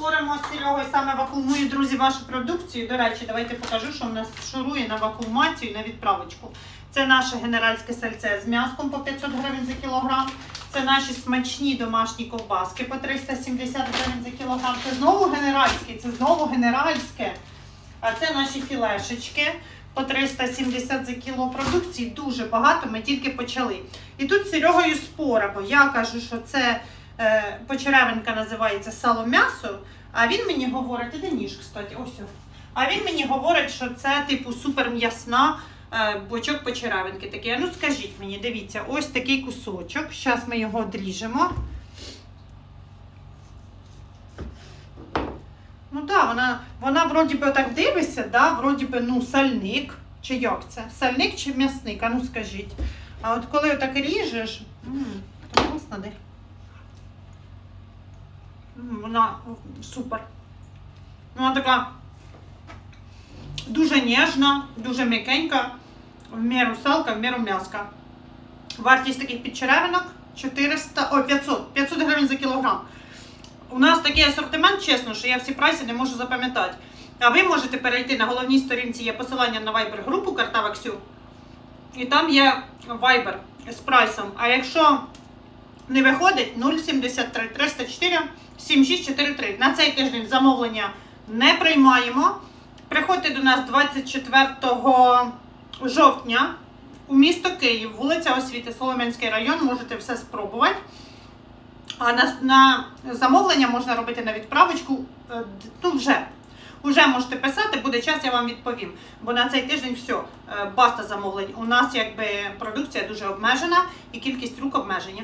Споримо з Серегою саме вакуумую, друзі, вашу продукцію. До речі, давайте покажу, що в нас шурує на вакуумацію на відправочку. Це наше генеральське сальце з м'яском по 500 гривень за кілограм. Це наші смачні домашні ковбаски по 370 гривень за кілограм. Це знову генеральське, це знову генеральське. А це наші філешечки по 370 за кіло продукції. Дуже багато, ми тільки почали. І тут з Серегою споримо. Я кажу, що це почеревинка називається сало м'ясо. А він мені говорить, іде ніж, кстати, ось. А він мені говорить, що це типу супер м'ясна е, бочок почеревинки. Такий. Ну скажіть мені, дивіться, ось такий кусочок. Зараз ми його одріжемо. Ну так, вона, вона вроді би так дивиться, да? вроді би ну, сальник. Чи як це? Сальник чи м'ясник? А ну скажіть. А от коли отак ріжеш, м, то класно де. Вона супер. Вона така дуже ніжна, дуже м'якенька, в міру салка, в міру м'яска. Вартість таких підчеревинок 400, ой, 500, 500 гривень за кілограм. У нас такий асортимент, чесно, що я всі прайси не можу запам'ятати. А ви можете перейти на головній сторінці, є посилання на Viber групу Картава Ксю. І там є Viber з прайсом. А якщо не виходить 073 304 7643. На цей тиждень замовлення не приймаємо. Приходьте до нас 24 жовтня у місто Київ, вулиця Освіти, Солом'янський район. Можете все спробувати. А на, на замовлення можна робити на відправочку. е, Ну, вже. Уже можете писати, буде час, я вам відповім. Бо на цей тиждень все, баста замовлень. У нас якби продукція дуже обмежена і кількість рук обмеження.